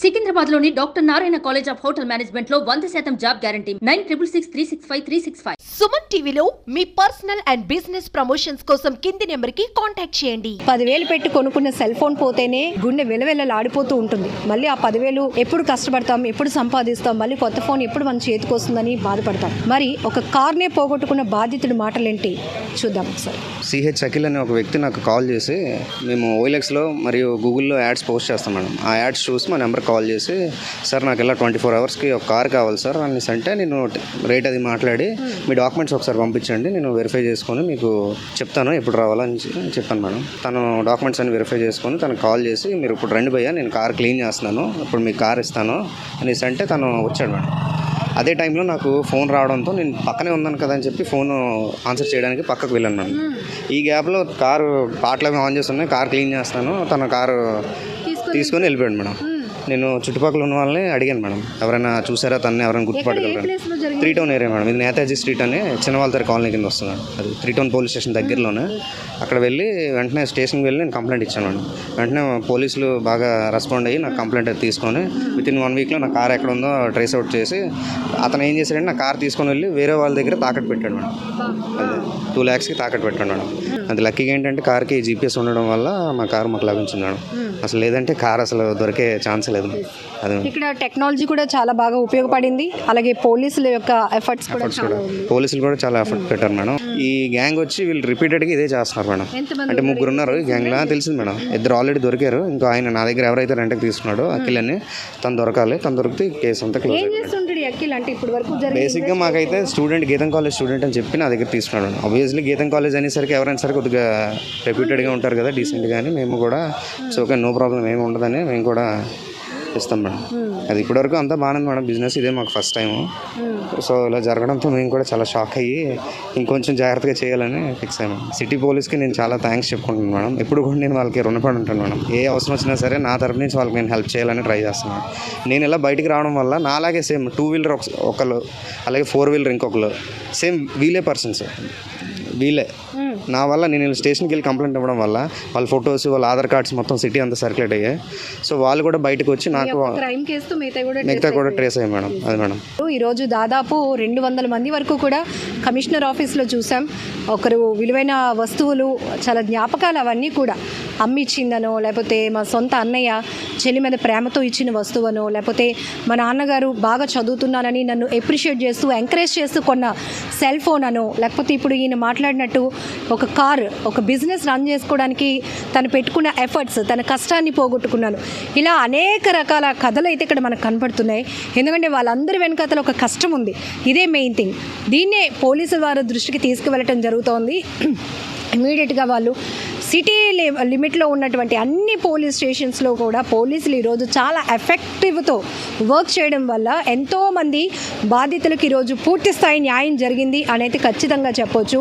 సికింద్రాబాద్లోని doctor Narayana college of hotel మేనేజ్మెంట్లో వంద శాతం job guarantee. Nine triple six three six five three six five. Suman టీవీలో మీ personal and business promotions కోసం కింది నెంబర్కి కాంటాక్ట్ చేయండి. పదివేలు పెట్టి కొనుక్కున్న సెల్ ఫోన్ పోతేనే గుండె వెలవెలలాడిపోతూ ఉంటుంది. మళ్ళీ ఆ పదివేలు ఎప్పుడు కష్టపడతాం ఎప్పుడు సంపాదిస్తాం మళ్ళీ కొత్త ఫోన్ ఎప్పుడు మన చేతికి వస్తుందని బాధపడతాం. మరి ఒక కార్నే పోగొట్టుకున్న బాధితుడి మాటలేంటి? చూద్దాం ఒకసారి. సిహెచ్ అఖిల్ అనే ఒక వ్యక్తి నాకు కాల్ చేసి మేము ఓఎల్ఎక్స్లో మరియు గూగుల్లో యాడ్స్ పోస్ట్ చేస్తాం మేడం. ఆ యాడ్స్ చూసి మా నెంబర్ కాల్ చేసి సార్ నాకు ఇలా ట్వంటీ ఫోర్ అవర్స్కి ఒక కార్ కావాలి సార్ అనేసి అంటే నేను రేట్ అది మాట్లాడి మీ డాక్యుమెంట్స్ ఒకసారి పంపించండి నేను వెరిఫై చేసుకొని మీకు చెప్తాను ఎప్పుడు రావాలని చెప్పాను మేడం. తను డాక్యుమెంట్స్ అన్ని వెరిఫై చేసుకొని తను కాల్ చేసి మీరు ఇప్పుడు రండి భయ్యా నేను కార్ క్లీన్ చేస్తున్నాను ఇప్పుడు మీకు కార్ ఇస్తాను అనేసి అంటే తను వచ్చాడు మేడం. అదే టైంలో నాకు ఫోన్ రావడంతో నేను పక్కనే ఉన్నాను కదా అని చెప్పి ఫోన్ ఆన్సర్ చేయడానికి పక్కకు వెళ్ళాను మేడం. ఈ గ్యాప్లో కారు పాటలు ఆన్ చేస్తున్నాయి కార్ క్లీన్ చేస్తాను తన కారు తీసుకొని వెళ్ళిపోయాడు మేడం. నేను చుట్టుపక్కల ఉన్న వాళ్ళని అడిగాను మేడం. ఎవరైనా చూసారా తనని ఎవరైనా గుర్తుపట్టగలరా? Three town area madam. ఇది నేతాజీ స్ట్రీట్ అని చిన్నవాళ్ళతర కాలనీ కింద వస్తుంది మేడం. అది త్రీ టౌన్ పోలీస్ స్టేషన్ దగ్గరలోనే. అక్కడ వెళ్ళి వెంటనే స్టేషన్కి వెళ్ళి నేను కంప్లైంట్ ఇచ్చాను మేడం. వెంటనే పోలీసులు బాగా రెస్పాండ్ అయ్యి నా కంప్లైంట్ అది తీసుకొని విత్ ఇన్ వన్ వీక్లో నా కార్ ఎక్కడ ఉందో ట్రేస్ అవుట్ చేసి అతను ఏం చేశాడంటే నా కార్ తీసుకొని వెళ్ళి వేరే వాళ్ళ దగ్గర తాకట్టు పెట్టాడు మేడం. అది టూ ల్యాక్స్కి తాకట్టు పెట్టాడు మేడం. అది లక్కీగా ఏంటంటే కార్కి జీపీఎస్ ఉండడం వల్ల మా కార్ మాకు లభించింది మేడం. అసలు లేదంటే కార్ అసలు దొరికే ఛాన్స్ లేదు. అది ఇక్కడ టెక్నాలజీ కూడా చాలా బాగా ఉపయోగపడింది. అలాగే పోలీసుల యొక్క ఎఫర్ట్స్ కూడా పోలీసులు కూడా చాలా ఎఫర్ట్ పెట్టారు మేడం. ఈ గ్యాంగ్ వచ్చి వీళ్ళు రిపీటెడ్గా ఇదే చేస్తున్నారు మేడం. అంటే ముగ్గురు ఉన్నారు? ఈ గ్యాంగ్లో తెలిసింది మేడం. ఇద్దరు ఆల్రెడీ దొరికారు. ఇంకా ఆయన నా దగ్గర ఎవరైతే రెంట్కి తీసుకున్నాడో అఖిల్ అని తను దొరకాలి. తను దొరికితే కేసు అంతా క్లోజ్ అంటే ఇప్పుడు వరకు జరిగిన బేసిక్గా మాకైతే స్టూడెంట్ గీతం కాలేజ్ స్టూడెంట్ అని చెప్పి నా దగ్గర తీసుకున్నాడు. ఆబ్వియస్లీ గీతం కాలేజ్ అనేసరికి ఎవరైనా సరే కొద్దిగా రెప్యూటెడ్గా ఉంటారు కదా డీసెంట్గా అని మేము కూడా సో ఓకే నో ప్రాబ్లం ఏమి ఉండదని మేము కూడా ఇస్తాం మేడం అది ఇప్పటివరకు అంతా బాగానే మేడం. బిజినెస్ ఇదే మాకు ఫస్ట్ టైము సో ఇలా జరగడంతో మేము కూడా చాలా షాక్ అయ్యి ఇంకొంచెం జాగ్రత్తగా చేయాలని ఫిక్స్ అయ్యాము సిటీ పోలీస్కి నేను చాలా థ్యాంక్స్ చెప్పుకుంటున్నాను మేడం. ఎప్పుడు కూడా నేను వాళ్ళకి రుణపడి ఉంటాను మేడం. ఏ అవసరం వచ్చినా సరే నా తరపు నుంచి వాళ్ళకి నేను హెల్ప్ చేయాలని ట్రై చేస్తున్నాను నేను ఇలా బయటికి రావడం వల్ల నాలాగే సేమ్ టూ వీలర్ ఒకళ్ళు అలాగే ఫోర్ వీలర్ ఇంకొకరు సేమ్ వీలే పర్సన్స్ వీలే నా వల్ల నేను స్టేషన్కి వెళ్ళి కంప్లైంట్ ఇవ్వడం వల్ల వాళ్ళ ఫొటోస్ వాళ్ళ ఆధార్ కార్డ్స్ మొత్తం సిటీ అంతా సర్క్యులేట్ అయ్యాయి. సో వాళ్ళు కూడా బయటకు వచ్చి నాకు క్రైమ్ కేసు మిగతా కూడా మిగతా కూడా ట్రేస్ అయ్యాయి మేడం అది మేడం. ఈరోజు దాదాపు రెండు వందల మంది వరకు కూడా కమిషనర్ ఆఫీస్లో చూసాం. ఒకరు విలువైన వస్తువులు చాలా జ్ఞాపకాలు అవన్నీ కూడా. అమ్మిచ్చిందనో లేకపోతే మా సొంత అన్నయ్య చెల్లి మీద ప్రేమతో ఇచ్చిన వస్తువనో లేకపోతే మా నాన్నగారు బాగా చదువుతున్నానని నన్ను ఎప్రిషియేట్ చేస్తూ ఎంకరేజ్ చేస్తూ కొన్న సెల్ ఫోన్ అనో లేకపోతే ఇప్పుడు ఈయన మాట్లాడినట్టు ఒక కార్ ఒక బిజినెస్ రన్ చేసుకోవడానికి తను పెట్టుకున్న ఎఫర్ట్స్ తన కష్టాన్ని పోగొట్టుకున్నాను. ఇలా అనేక రకాల కథలు అయితే ఇక్కడ మనకు కనపడుతున్నాయి ఎందుకంటే వాళ్ళందరి వెనకాతల ఒక కష్టం ఉంది. ఇదే మెయిన్ థింగ్ దీన్నే పోలీసుల వారి దృష్టికి తీసుకువెళ్ళటం జరుగుతోంది. ఇమీడియట్గా వాళ్ళు సిటీ లిమిట్లో ఉన్నటువంటి అన్ని పోలీస్ స్టేషన్స్లో కూడా పోలీసులు ఈరోజు చాలా ఎఫెక్టివ్తో వర్క్ చేయడం వల్ల ఎంతోమంది బాధితులకు ఈరోజు పూర్తి స్థాయి న్యాయం జరిగింది అనేది ఖచ్చితంగా చెప్పొచ్చు.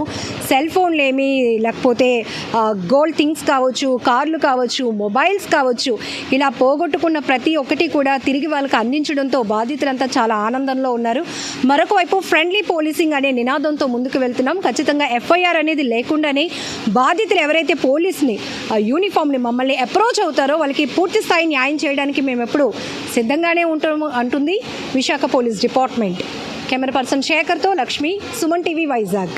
సెల్ ఫోన్లు ఏమి లేకపోతే గోల్డ్ థింగ్స్ కావచ్చు కార్లు కావచ్చు మొబైల్స్ కావచ్చు ఇలా పోగొట్టుకున్న ప్రతి ఒక్కటి కూడా తిరిగి వాళ్ళకి అందించడంతో బాధితులంతా చాలా ఆనందంలో ఉన్నారు. మరొక వైపు ఫ్రెండ్లీ పోలీసింగ్ అనే నినాదంతో ముందుకు వెళ్తున్నాం. ఖచ్చితంగా ఎఫ్ఐఆర్ అనేది లేకుండానే బాధితులు ఎవరైతే పోలీస్ని ఆ యూనిఫామ్ని మమ్మల్ని అప్రోచ్ అవుతారో వాళ్ళకి పూర్తి స్థాయి న్యాయం చేయడానికి మేము ఎప్పుడు సిద్ధంగానే ఉంటాము అంటుంది Visakha police department. Camera person శేఖర్తో Lakshmi Suman TV Vizag.